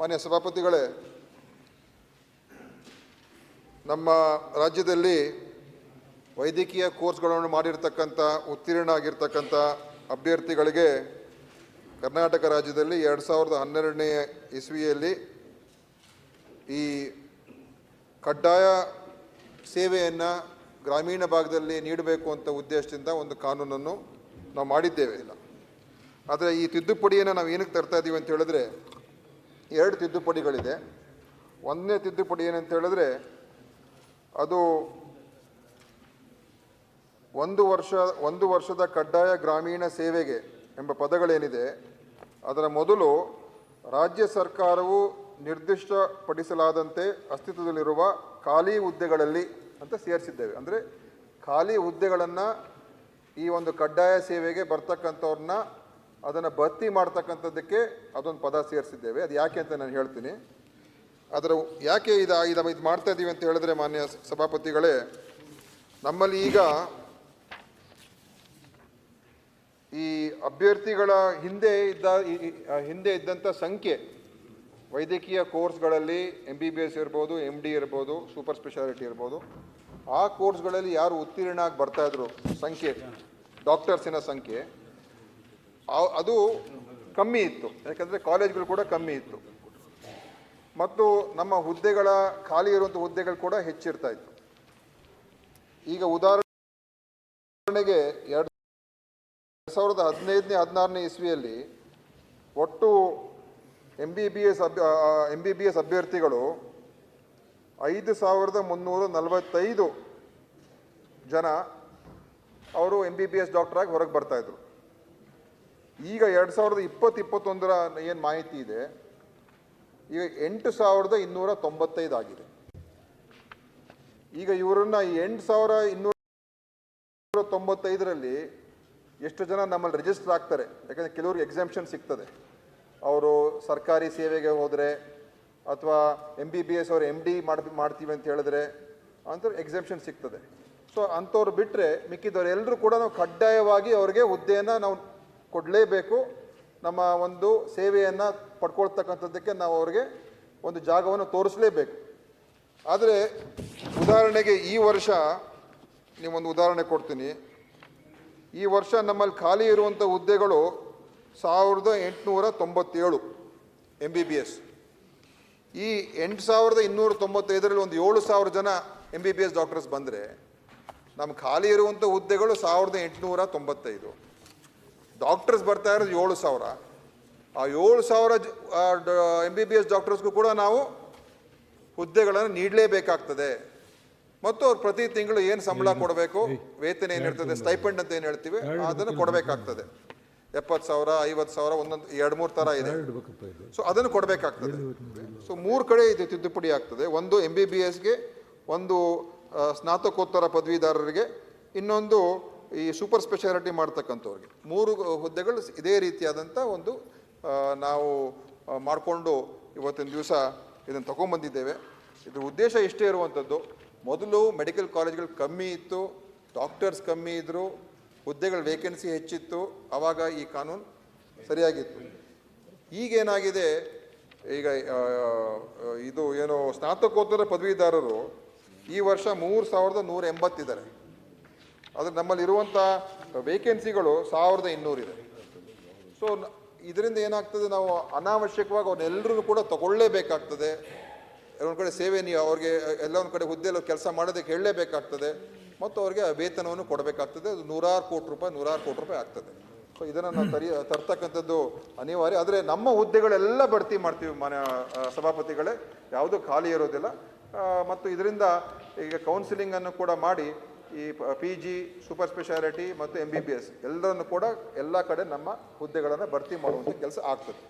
ಮಾನ್ಯ ಸಭಾಪತಿಗಳೇ, ನಮ್ಮ ರಾಜ್ಯದಲ್ಲಿ ವೈದ್ಯಕೀಯ ಕೋರ್ಸ್ಗಳನ್ನು ಮಾಡಿರ್ತಕ್ಕಂಥ, ಉತ್ತೀರ್ಣ ಆಗಿರ್ತಕ್ಕಂಥ ಅಭ್ಯರ್ಥಿಗಳಿಗೆ ಕರ್ನಾಟಕ ರಾಜ್ಯದಲ್ಲಿ ಎರಡು ಸಾವಿರದ ಹನ್ನೆರಡನೇ ಇಸ್ವಿಯಲ್ಲಿ ಈ ಕಡ್ಡಾಯ ಸೇವೆಯನ್ನು ಗ್ರಾಮೀಣ ಭಾಗದಲ್ಲಿ ನೀಡಬೇಕು ಅಂತ ಉದ್ದೇಶದಿಂದ ಒಂದು ಕಾನೂನನ್ನು ನಾವು ಮಾಡಿದ್ದೇವೆ. ಇಲ್ಲ. ಆದರೆ ಈ ತಿದ್ದುಪಡಿಯನ್ನು ನಾವು ಏನಕ್ಕೆ ತರ್ತಾ ಇದ್ದೀವಿ ಅಂತ ಹೇಳಿದ್ರೆ ಎರಡು ತಿದ್ದುಪಡಿಗಳಿದೆ. ಒಂದನೇ ತಿದ್ದುಪಡಿ ಏನಂತ ಹೇಳಿದ್ರೆ, ಅದು ಒಂದು ವರ್ಷ, ಒಂದು ವರ್ಷದ ಕಡ್ಡಾಯ ಗ್ರಾಮೀಣ ಸೇವೆಗೆ ಎಂಬ ಪದಗಳೇನಿದೆ, ಅದರ ಮೊದಲು ರಾಜ್ಯ ಸರ್ಕಾರವು ನಿರ್ದಿಷ್ಟಪಡಿಸಲಾದಂತೆ ಅಸ್ತಿತ್ವದಲ್ಲಿರುವ ಖಾಲಿ ಹುದ್ದೆಗಳಲ್ಲಿ ಅಂತ ಸೇರಿಸಿದ್ದೇವೆ. ಅಂದರೆ ಖಾಲಿ ಹುದ್ದೆಗಳನ್ನು ಈ ಒಂದು ಕಡ್ಡಾಯ ಸೇವೆಗೆ ಬರ್ತಕ್ಕಂಥವ್ರನ್ನ ಅದನ್ನು ಭರ್ತಿ ಮಾಡ್ತಕ್ಕಂಥದ್ದಕ್ಕೆ ಅದೊಂದು ಪದ ಸೇರಿಸಿದ್ದೇವೆ. ಅದು ಯಾಕೆ ಅಂತ ನಾನು ಹೇಳ್ತೀನಿ. ಅದರ ಯಾಕೆ ಇದು ಇದು ಮಾಡ್ತಾ ಇದ್ದೀವಿ ಅಂತ ಹೇಳಿದ್ರೆ ಮಾನ್ಯ ಸಭಾಪತಿಗಳೇ, ನಮ್ಮಲ್ಲಿ ಈಗ ಈ ಅಭ್ಯರ್ಥಿಗಳ ಹಿಂದೆ ಇದ್ದ ಹಿಂದೆ ಇದ್ದಂಥ ಸಂಖ್ಯೆ, ವೈದ್ಯಕೀಯ ಕೋರ್ಸ್ಗಳಲ್ಲಿ ಎಂ ಬಿ ಬಿ ಎಸ್ ಇರ್ಬೋದು ಎಂ ಡಿ ಇರ್ಬೋದು, ಸೂಪರ್ ಸ್ಪೆಷಾಲಿಟಿ ಇರ್ಬೋದು, ಆ ಕೋರ್ಸ್ಗಳಲ್ಲಿ ಯಾರು ಉತ್ತೀರ್ಣ ಆಗಿ ಬರ್ತಾಯಿದ್ರು ಸಂಖ್ಯೆ, ಡಾಕ್ಟರ್ಸಿನ ಸಂಖ್ಯೆ ಅದು ಕಮ್ಮಿ ಇತ್ತು. ಯಾಕಂದರೆ ಕಾಲೇಜ್ಗಳು ಕೂಡ ಕಮ್ಮಿ ಇತ್ತು. ಮತ್ತು ನಮ್ಮ ಹುದ್ದೆಗಳ ಖಾಲಿ ಇರುವಂಥ ಹುದ್ದೆಗಳು ಕೂಡ ಹೆಚ್ಚಿರ್ತಾ ಇತ್ತು. ಈಗ ಉದಾಹರಣೆಗೆ ಎರಡು ಸಾವಿರದ ಹದಿನೈದನೇ, ಹದಿನಾರನೇ ಇಸ್ವಿಯಲ್ಲಿ ಒಟ್ಟು ಎಂ ಬಿ ಬಿ ಎಸ್ ಅಭ್ಯ ಎಂ ಬಿ ಬಿ ಎಸ್ ಅಭ್ಯರ್ಥಿಗಳು ಐದು ಸಾವಿರದ ಮುನ್ನೂರ ನಲವತ್ತೈದು ಜನ ಅವರು ಎಂ ಬಿ ಬಿ ಎಸ್ ಡಾಕ್ಟ್ರಾಗಿ ಹೊರಗೆ ಬರ್ತಾಯಿದ್ರು ಈಗ ಎರಡು ಸಾವಿರದ ಇಪ್ಪತ್ತು ಇಪ್ಪತ್ತೊಂದರ ಏನು ಮಾಹಿತಿ ಇದೆ? ಈಗ ಎಂಟು ಸಾವಿರದ ಇನ್ನೂರ ತೊಂಬತ್ತೈದು ಆಗಿದೆ. ಈಗ ಇವರನ್ನ ಎಂಟು ಸಾವಿರ ಇನ್ನೂರ ತೊಂಬತ್ತೈದರಲ್ಲಿ ಎಷ್ಟು ಜನ ನಮ್ಮಲ್ಲಿ ರಿಜಿಸ್ಟರ್ ಆಗ್ತಾರೆ? ಯಾಕಂದರೆ ಕೆಲವ್ರಿಗೆ ಎಕ್ಸಾಮ್ಷನ್ ಸಿಗ್ತದೆ. ಅವರು ಸರ್ಕಾರಿ ಸೇವೆಗೆ ಹೋದರೆ ಅಥವಾ ಎಂ ಬಿ ಬಿ ಎಸ್ ಅವ್ರು ಎಂ ಡಿ ಮಾಡಿ ಮಾಡ್ತೀವಿ ಅಂತ ಹೇಳಿದ್ರೆ ಅಂತ ಎಕ್ಸಾಮ್ಷನ್ ಸಿಗ್ತದೆ. ಸೊ ಅಂಥವ್ರು ಬಿಟ್ಟರೆ ಮಿಕ್ಕಿದವ್ರು ಎಲ್ಲರೂ ಕೂಡ ನಾವು ಕಡ್ಡಾಯವಾಗಿ ಅವ್ರಿಗೆ ಹುದ್ದೆಯನ್ನು ನಾವು ಕೊಡಲೇಬೇಕು. ನಮ್ಮ ಒಂದು ಸೇವೆಯನ್ನು ಪಡ್ಕೊಳ್ತಕ್ಕಂಥದ್ದಕ್ಕೆ ನಾವು ಅವ್ರಿಗೆ ಒಂದು ಜಾಗವನ್ನು ತೋರಿಸಲೇಬೇಕು. ಆದರೆ ಉದಾಹರಣೆಗೆ ಈ ವರ್ಷ ನೀವೊಂದು ಉದಾಹರಣೆ ಕೊಡ್ತೀನಿ. ಈ ವರ್ಷ ನಮ್ಮಲ್ಲಿ ಖಾಲಿ ಇರುವಂಥ ಹುದ್ದೆಗಳು ಸಾವಿರದ ಎಂಟುನೂರ ತೊಂಬತ್ತೇಳು ಎಂ ಬಿ ಬಿ ಎಸ್ ಈ ಎಂಟು ಸಾವಿರದ ಇನ್ನೂರ ತೊಂಬತ್ತೈದರಲ್ಲಿ ಒಂದು ಏಳು ಸಾವಿರ ಜನ M B B S doctors ಬಂದರೆ ನಮ್ಮ ಖಾಲಿ ಇರುವಂಥ ಹುದ್ದೆಗಳು ಸಾವಿರದ ಎಂಟುನೂರ ತೊಂಬತ್ತೈದು. ಡಾಕ್ಟರ್ಸ್ ಬರ್ತಾ ಇರೋದು ಏಳು ಸಾವಿರ. ಆ ಏಳು ಸಾವಿರ ಎಂ ಬಿ ಬಿ ಎಸ್ ಡಾಕ್ಟರ್ಸ್ಗೂ ಕೂಡ ನಾವು ಹುದ್ದೆಗಳನ್ನು ನೀಡಲೇಬೇಕಾಗ್ತದೆ. ಮತ್ತು ಅವ್ರು ಪ್ರತಿ ತಿಂಗಳು ಏನು ಸಂಬಳ ಕೊಡಬೇಕು ವೇತನ ಏನಿರ್ತದೆ ಸ್ಟೈಪೆಂಡ್ ಅಂತ ಏನು ಹೇಳ್ತೀವಿ ಅದನ್ನು ಕೊಡಬೇಕಾಗ್ತದೆ. ಎಪ್ಪತ್ತು ಸಾವಿರ ಐವತ್ತು ಸಾವಿರ ಒಂದೊಂದು ಎರಡು ಮೂರು ಥರ ಇದೆ. ಸೊ ಅದನ್ನು ಕೊಡಬೇಕಾಗ್ತದೆ. ಸೊ ಮೂರು ಕಡೆ ಇದು ತಿದ್ದುಪಡಿ ಆಗ್ತದೆ. ಒಂದು ಎಂ ಬಿ ಬಿ ಎಸ್ಗೆ ಒಂದು ಸ್ನಾತಕೋತ್ತರ ಪದವೀಧರರಿಗೆ ಇನ್ನೊಂದು ಈ ಸೂಪರ್ ಸ್ಪೆಷಾಲಿಟಿ ಮಾಡ್ತಕ್ಕಂಥವ್ರಿಗೆ. ಮೂರು ಹುದ್ದೆಗಳು ಇದೇ ರೀತಿಯಾದಂಥ ಒಂದು ನಾವು ಮಾಡಿಕೊಂಡು ಇವತ್ತಿನ ದಿವಸ ಇದನ್ನು ತಗೊಂಬಂದಿದ್ದೇವೆ. ಇದ್ರ ಉದ್ದೇಶ ಇಷ್ಟೇ ಇರುವಂಥದ್ದು, ಮೊದಲು ಮೆಡಿಕಲ್ ಕಾಲೇಜ್ಗಳು ಕಮ್ಮಿ ಇತ್ತು ಡಾಕ್ಟರ್ಸ್ ಕಮ್ಮಿ ಇದ್ದರು ಹುದ್ದೆಗಳ ವೇಕೆನ್ಸಿ ಹೆಚ್ಚಿತ್ತು ಆವಾಗ ಈ ಕಾನೂನು ಸರಿಯಾಗಿತ್ತು. ಈಗೇನಾಗಿದೆ, ಈಗ ಇದು ಏನು ಸ್ನಾತಕೋತ್ತರ ಪದವೀಧರರು ಈ ವರ್ಷ ಮೂರು ಸಾವಿರದ ನೂರ ಎಂಬತ್ತಿದ್ದಾರೆ. ಆದರೆ ನಮ್ಮಲ್ಲಿ ಇರುವಂಥ ವೇಕೆನ್ಸಿಗಳು ಸಾವಿರದ ಇನ್ನೂರಿದೆ ಸೊ ಇದರಿಂದ ಏನಾಗ್ತದೆ, ನಾವು ಅನಾವಶ್ಯಕವಾಗಿ ಅವ್ರನ್ನೆಲ್ಲರೂ ಕೂಡ ತಗೊಳ್ಳೇಬೇಕಾಗ್ತದೆ. ಒಂದು ಕಡೆ ಸೇವೆ ನೀವು ಅವ್ರಿಗೆ ಎಲ್ಲ ಒಂದು ಕಡೆ ಹುದ್ದೆಯಲ್ಲಿ ಕೆಲಸ ಮಾಡೋದಕ್ಕೆ ಹೇಳಲೇಬೇಕಾಗ್ತದೆ. ಮತ್ತು ಅವರಿಗೆ ವೇತನವನ್ನು ಕೊಡಬೇಕಾಗ್ತದೆ. ಅದು ನೂರಾರು ಕೋಟಿ ರೂಪಾಯಿ, ನೂರಾರು ಕೋಟಿ ರೂಪಾಯಿ ಆಗ್ತದೆ. ಸೊ ಇದನ್ನು ನಾವು ತರಿ ತರ್ತಕ್ಕಂಥದ್ದು ಅನಿವಾರ್ಯ. ಆದರೆ ನಮ್ಮ ಹುದ್ದೆಗಳೆಲ್ಲ ಬಡ್ತಿ ಮಾಡ್ತೀವಿ ಮನೆ ಸಭಾಪತಿಗಳೇ. ಯಾವುದೂ ಖಾಲಿ ಇರೋದಿಲ್ಲ. ಮತ್ತು ಇದರಿಂದ ಈಗ ಕೌನ್ಸಿಲಿಂಗನ್ನು ಕೂಡ ಮಾಡಿ ಈ ಪಿ ಜಿ ಸೂಪರ್ ಸ್ಪೆಷಾಲಿಟಿ ಮತ್ತು ಎಂ ಬಿ ಬಿ ಎಸ್ ಎಲ್ಲರನ್ನು ಕೂಡ ಎಲ್ಲ ಕಡೆ ನಮ್ಮ ಹುದ್ದೆಗಳನ್ನು ಭರ್ತಿ ಮಾಡುವಂಥ ಕೆಲಸ ಆಗ್ತದೆ.